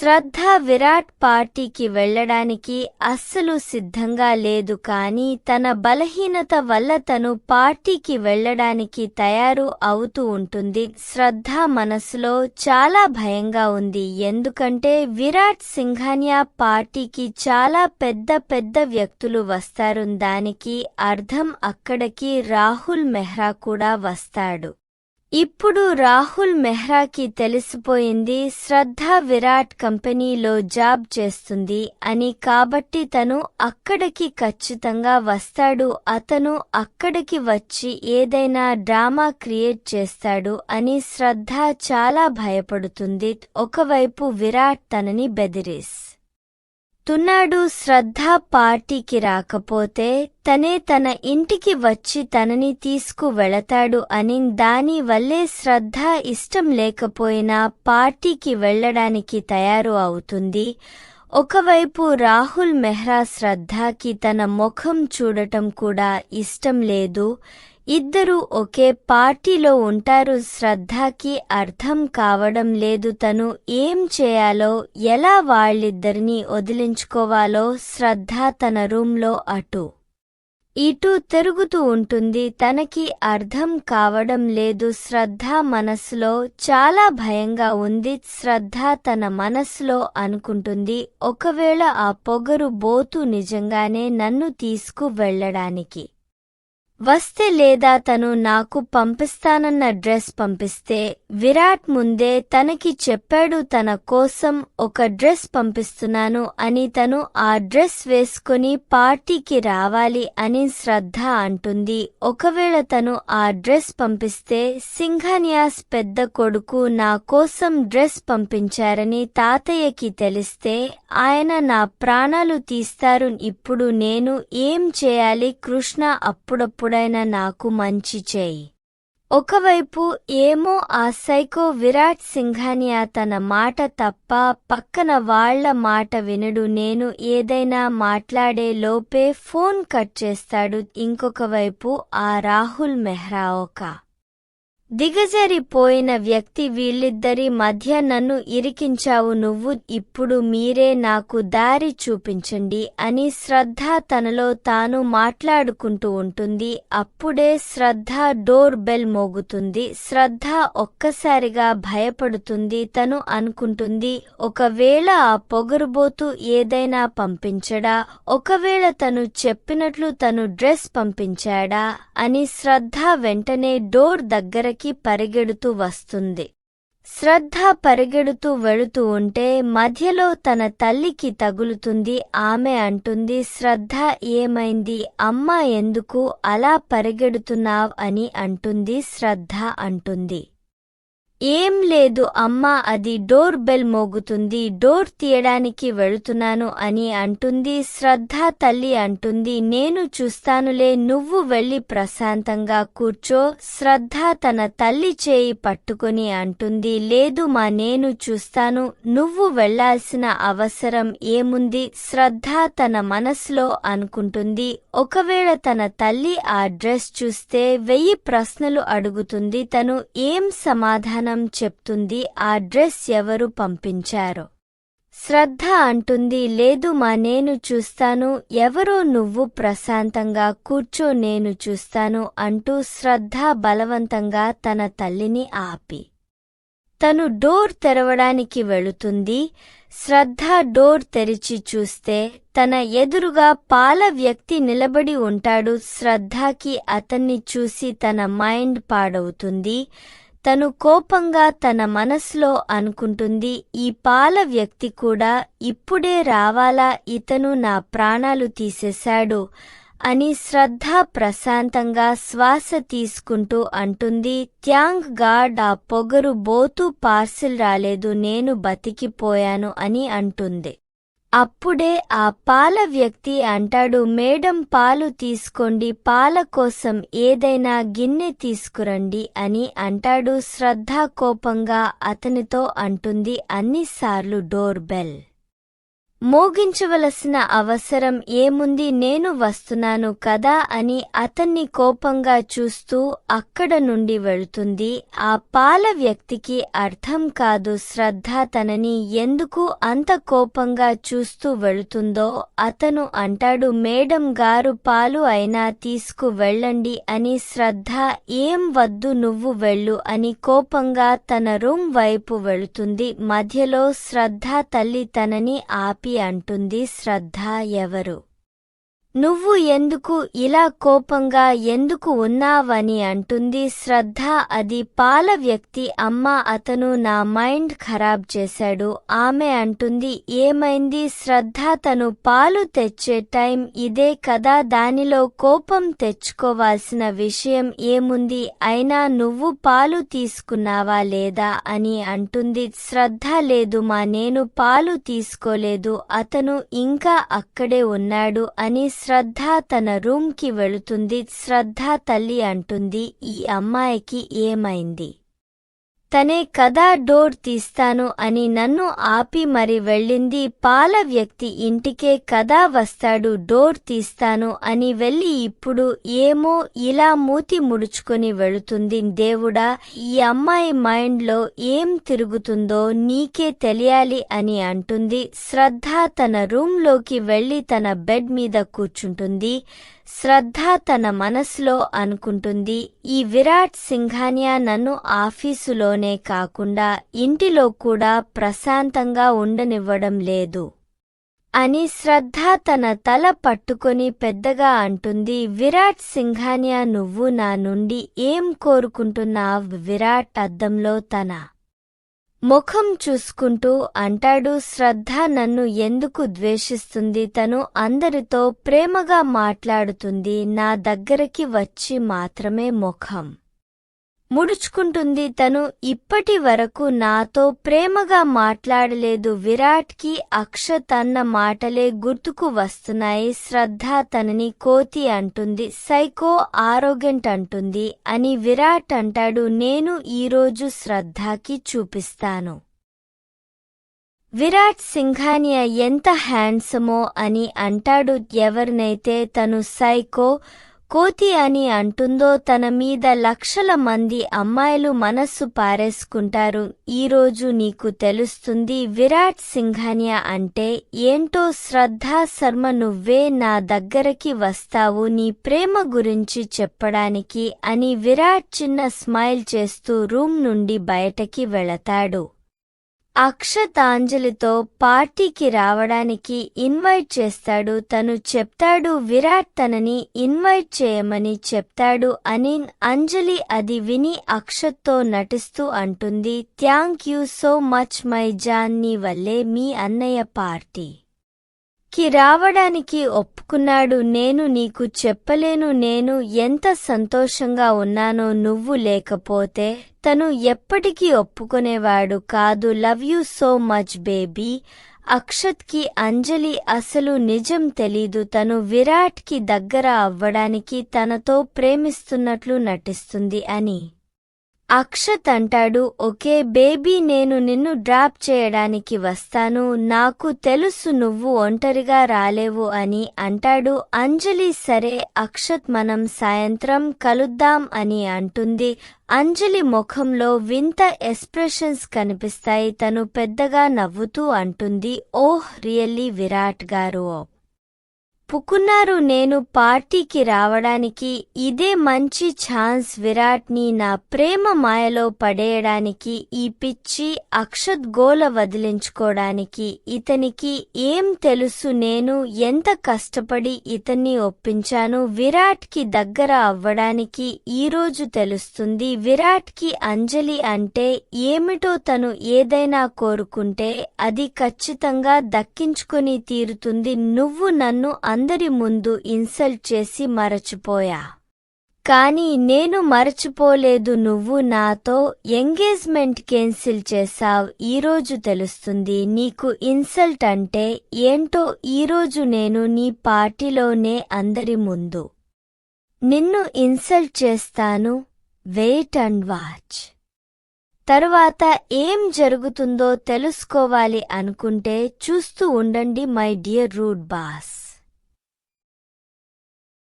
శ్రద్ధ విరాట్ పార్టీకి వెళ్ళడానికి అస్సలు సిద్ధంగా లేదు కానీ తన బలహీనత వల్ల తను పార్టీకి వెళ్ళడానికి తయారు అవుతూ ఉంటుంది. శ్రద్ధ మనసులో చాలా భయంగా ఉంది. ఎందుకంటే విరాట్ సింఘానియా పార్టీకి చాలా పెద్ద పెద్ద వ్యక్తులు వస్తారు. దానికి అర్థం అక్కడికి రాహుల్ మెహ్రా కూడా వస్తాడు. ఇప్పుడు రాహుల్ మెహ్రాకి తెలిసిపోయింది శ్రద్ధ విరాట్ కంపెనీలో జాబ్ చేస్తుంది అని కాబట్టి తను అక్కడికి ఖచ్చితంగా వస్తాడు. అతను అక్కడికి వచ్చి ఏదైనా డ్రామా క్రియేట్ చేస్తాడు అని శ్రద్ధ చాలా భయపడుతుంది. ఒకవైపు విరాట్ తనని బెదిరిస్ తున్నాడు శ్రద్ధ పార్టీకి రాకపోతే తనే తన ఇంటికి వచ్చి తనని తీసుకువెళతాడు అని దాని వల్లే శ్రద్ధ ఇష్టం లేకపోయినా పార్టీకి వెళ్ళడానికి తయారు అవుతుంది. ఒకవైపు రాహుల్ మెహ్రా శ్రద్ధకి తన ముఖం చూడటం కూడా ఇష్టం లేదు. ఇద్దరూ ఒకే పార్టీలో ఉంటారు. శ్రద్ధకి అర్థం కావడం లేదు. తను ఏం చేయాలో ఎలా వాళ్ళిద్దరినీ వదిలించుకోవాలో శ్రద్ధ తన రూంలో అటు ఇటు తిరుగుతూ ఉంటుంది. తనకి అర్థం కావడం లేదు. శ్రద్ధ మనసులో చాలా భయంగా ఉంది. శ్రద్ధ తన మనసులో అనుకుంటుంది. ఒకవేళ ఆ పొగరు బోతు నిజంగానే నన్ను తీసుకు వెళ్ళడానికి వస్తే లేదా తను నాకు పంపిస్తానన్న డ్రెస్ పంపిస్తే విరాట్ ముందే తనకి చెప్పాడు తన కోసం ఒక డ్రెస్ పంపిస్తున్నాను అని తను ఆ డ్రెస్ వేసుకుని పార్టీకి రావాలి అని శ్రద్ధ అంటుంది. ఒకవేళ తను ఆ డ్రెస్ పంపిస్తే సింఘన్యాస్ పెద్ద కొడుకు నా కోసం డ్రెస్ పంపించారని తాతయ్యకి తెలిస్తే ఆయన నా ప్రాణాలు తీస్తారు ఇప్పుడు నేను ఏం చేయాలి కృష్ణ అప్పుడప్పుడు ఎప్పుడైనా నాకు మంచి చేయి. ఒకవైపు ఏమో ఆ సైకో విరాట్ సింఘానియా తన మాట తప్ప పక్కన వాళ్ళ మాట వినడు నేను ఏదైనా మాట్లాడే లోపే ఫోన్ కట్ చేస్తాడు. ఇంకొక వైపు ఆ రాహుల్ మెహ్రా ఒక దిగజరిపోయిన వ్యక్తి వీళ్ళిద్దరి మధ్య నన్ను ఇరికించావు నువ్వు ఇప్పుడు మీరే నాకు దారి చూపించండి అని శ్రద్ధ తనలో తాను మాట్లాడుకుంటూ ఉంటుంది. అప్పుడే శ్రద్ధ డోర్ బెల్ మోగుతుంది. శ్రద్ధ ఒక్కసారిగా భయపడుతుంది. తను అనుకుంటుంది ఒకవేళ ఆ పొగరుబోతు ఏదైనా పంపించడా? ఒకవేళ తను చెప్పినట్లు తను డ్రెస్ పంపించాడా? అని శ్రద్ధ వెంటనే డోర్ దగ్గర కి పరిగెడుతూ వస్తుంది. శ్రద్ధ పరిగెడుతూ వెళుతూ ఉంటే మధ్యలో తన తల్లికి తగులుతుంది. ఆమె అంటుంది శ్రద్ధ ఏమైంది? అమ్మా ఎందుకు అలా పరిగెడుతున్నావ్? అని అంటుంది శ్రద్ధ అంటుంది. ఏం లేదు అమ్మా అది డోర్ బెల్ మోగుతుంది డోర్ తీయడానికి వెళుతున్నాను అని అంటుంది శ్రద్ధ తల్లి అంటుంది నేను చూస్తానులే నువ్వు వెళ్ళి ప్రశాంతంగా కూర్చో శ్రద్ధ తన తల్లి చేయి పట్టుకుని అంటుంది లేదు మా నేను చూస్తాను నువ్వు వెళ్ళాల్సిన అవసరం ఏముంది శ్రద్ధ తన మనసులో అనుకుంటుంది ఒకవేళ తన తల్లి ఆ డ్రెస్ చూస్తే వెయ్యి ప్రశ్నలు అడుగుతుంది తను ఏం సమాధానం చెప్తుంది ఆ డ్రెస్ ఎవరు పంపించారో. శ్రద్ధ అంటుంది లేదు మా నేను చూస్తాను. ఎవరో నువ్వు ప్రశాంతంగా కూర్చో నేను చూస్తాను అంటూ శ్రద్ధ బలవంతంగా తన తల్లిని ఆపి. తను డోర్ తెరవడానికి వెళుతుంది. శ్రద్ధ డోర్ తెరిచి చూస్తే తన ఎదురుగా పాల వ్యక్తి నిలబడి ఉంటాడు. శ్రద్ధకి అతన్ని చూసి తన మైండ్ పాడవుతుంది. తను కోపంగా తన మనసులో అనుకుంటుంది ఈ పాల వ్యక్తి కూడా ఇప్పుడే రావాలా ఇతను నా ప్రాణాలు తీసేశాడు అని శ్రద్ధ ప్రశాంతంగా శ్వాస తీసుకుంటూ అంటుంది. థ్యాంక్ గాడ్ ఆ పొగరు బోతు పార్సిల్ రాలేదు నేను బతికిపోయాను అని అంటుంది. అప్పుడే ఆ పాల వ్యక్తి అంటాడు మేడం పాలు తీసుకోండి పాల కోసం ఏదైనా గిన్నె తీసుకురండి అని అంటాడు శ్రద్ధ కోపంగా అతనితో అంటుంది అన్నిసార్లు డోర్ బెల్ మోగించవలసిన అవసరం ఏముంది నేను వస్తున్నాను కదా అని అతన్ని కోపంగా చూస్తూ అక్కడ నుండి వెళ్తుంది. ఆ పాల వ్యక్తికి అర్థం కాదు శ్రద్ధ తనని ఎందుకు అంత కోపంగా చూస్తూ వెళుతుందో అతను అంటాడు మేడం గారు పాలు అయినా తీసుకు వెళ్ళండి అని శ్రద్ధ ఏం వద్దు నువ్వు వెళ్ళు అని కోపంగా తన రూమ్ వైపు వెళుతుంది. మధ్యలో శ్రద్ధ తల్లి తనని ఆపి అంటుంది శ్రద్ధ ఎవరు? నువ్వు ఎందుకు ఇలా కోపంగా ఎందుకు ఉన్నావని అంటుంది శ్రద్ధ. అది పాల వ్యక్తి. అమ్మ అతను నా మైండ్ ఖరాబ్ చేశాడు. ఆమె అంటుంది ఏమైంది? శ్రద్ధ తను పాలు తెచ్చే టైం ఇదే కదా. దానిలో కోపం తెచ్చుకోవాల్సిన విషయం ఏముంది? అయినా నువ్వు పాలు తీసుకున్నావా లేదా అని అంటుంది శ్రద్ధ. లేదు మా నేను పాలు తీసుకోలేదు. అతను ఇంకా అక్కడే ఉన్నాడు అని శ్రద్ధ తన రూమ్కి వెళుతుంది. శ్రద్ధ తల్లి అంటుంది ఈ అమ్మాయికి ఏమైంది? తనే కదా డోర్ తీస్తాను అని నన్ను ఆపి మరి వెళ్ళింది పాల వ్యక్తి ఇంటికే కదా వస్తాడు డోర్ తీస్తాను అని వెళ్ళి ఇప్పుడు ఏమో ఇలా మూతి ముడుచుకుని వెళుతుంది దేవుడా ఈ అమ్మాయి మైండ్లో ఏం తిరుగుతుందో నీకే తెలియాలి అని అంటుంది. శ్రద్ధ తన రూంలోకి వెళ్ళి తన బెడ్ మీద కూర్చుంటుంది. శ్రద్ధ తన మనసులో అనుకుంటుంది ఈ విరాట్ సింఘానియా నన్ను ఆఫీసులోనే కాకుండా ఇంటిలో కూడా ప్రశాంతంగా ఉండనివ్వడం లేదు అని శ్రద్ధ తన తల పట్టుకొని పెద్దగా అంటుంది విరాట్ సింఘానియా నువ్వు నా నుండి ఏం కోరుకుంటున్నావ్? విరాట్ అద్దంలో తన ముఖం చూసుకుంటూ అంటాడు శ్రద్ధ నన్ను ఎందుకు ద్వేషిస్తుంది? తను అందరితో ప్రేమగా మాట్లాడుతుంది. నా దగ్గరికి వచ్చి మాత్రమే ముఖం. ముడుచుకుంటుంది. తను ఇప్పటి వరకు నాతో ప్రేమగా మాట్లాడలేదు. విరాట్కి అక్షత్ అన్న మాటలే గుర్తుకు వస్తున్నాయి. శ్రద్ధ తనని కోతి అంటుంది. సైకో ఆరోగెంట్ అంటుంది అని విరాట్ అంటాడు. నేను ఈరోజు శ్రద్ధకి చూపిస్తాను. విరాట్ సింఘానియా ఎంత హ్యాండ్సమో అని అంటాడు. ఎవరినైతే తను సైకో కోతి అని అంటుందో తన మీద లక్షల మంది అమ్మాయిలు మనస్సు పారేసుకుంటారు. ఈరోజు నీకు తెలుస్తుంది విరాట్ సింఘానియా అంటే ఏంటో శ్రద్ధా శర్మ నువ్వే నా దగ్గరకి వస్తావు నీ ప్రేమ గురించి చెప్పడానికి అని విరాట్ చిన్న స్మైల్ చేస్తూ రూమ్ నుండి బయటకి వెళతాడు. అక్షతాంజలితో పార్టీకి రావడానికి ఇన్వైట్ చేస్తాడు. తను చెప్తాడు విరాట్ తనని ఇన్వైట్ చేయమని చెప్తాడు. అని అంజలి అది విని అక్షత్తో నటిస్తూ అంటుంది. Thank you so much my John నీ వల్లే మీ అన్నయ్య పార్టీ. కి రావడానికి ఒప్పుకున్నాడు. నేను నీకు చెప్పలేను. నేను ఎంత సంతోషంగా ఉన్నానో నువ్వు లేకపోతే తను ఎప్పటికీ ఒప్పుకునేవాడు కాదు. Love you so much baby. అక్షత్కి Anjali అసలు నిజం తెలీదు. తను విరాట్కి దగ్గర అవ్వడానికి తనతో ప్రేమిస్తున్నట్లు నటిస్తుంది అని. అక్షత్ అంటాడు ఓకే బేబీ నేను నిన్ను డ్రాప్ చేయడానికి వస్తాను. నాకు తెలుసు నువ్వు ఒంటరిగా రాలేవు అని అంటాడు. అంజలి సరే అక్షత్ మనం సాయంత్రం కలుద్దాం అని అంటుంది. అంజలి ముఖంలో వింత ఎక్స్ప్రెషన్స్ కనిపిస్తాయి. తను పెద్దగా నవ్వుతూ అంటుంది. ఓహ్ రియల్లీ విరాట్ గారు పుకున్నారు నేను పార్టీకి రావడానికి ఇదే మంచి ఛాన్స్ విరాట్ని నా ప్రేమ మాయలో పడేయడానికి ఈ పిచ్చి అక్షత్ గోల వదిలించుకోవడానికి ఇతనికి ఏం తెలుసు? నేను ఎంత కష్టపడి ఇతన్ని ఒప్పించాను? విరాట్కి దగ్గర అవ్వడానికి ఈరోజు తెలుస్తుంది. విరాట్కి అంజలి అంటే ఏమిటో తను ఏదైనా కోరుకుంటే అది ఖచ్చితంగా దక్కించుకొని తీరుతుంది. నువ్వు నన్ను అందరి ముందు ఇన్సల్ట్ చేసి మరచిపోయా. కాని నేను మరచిపోలేదు నువ్వు నాతో ఎంగేజ్మెంట్ క్యాన్సిల్ చేశావ్ ఈరోజు తెలుస్తుంది నీకు ఇన్సల్ట్ అంటే ఏంటో ఈరోజు నేను నీ పార్టీలోనే అందరి ముందు. నిన్ను ఇన్సల్ట్ చేస్తాను వెయిట్ అండ్ వాచ్. తరువాత ఏం జరుగుతుందో తెలుసుకోవాలి అనుకుంటే చూస్తూ ఉండండి మై డియర్ రూడ్ బాస్.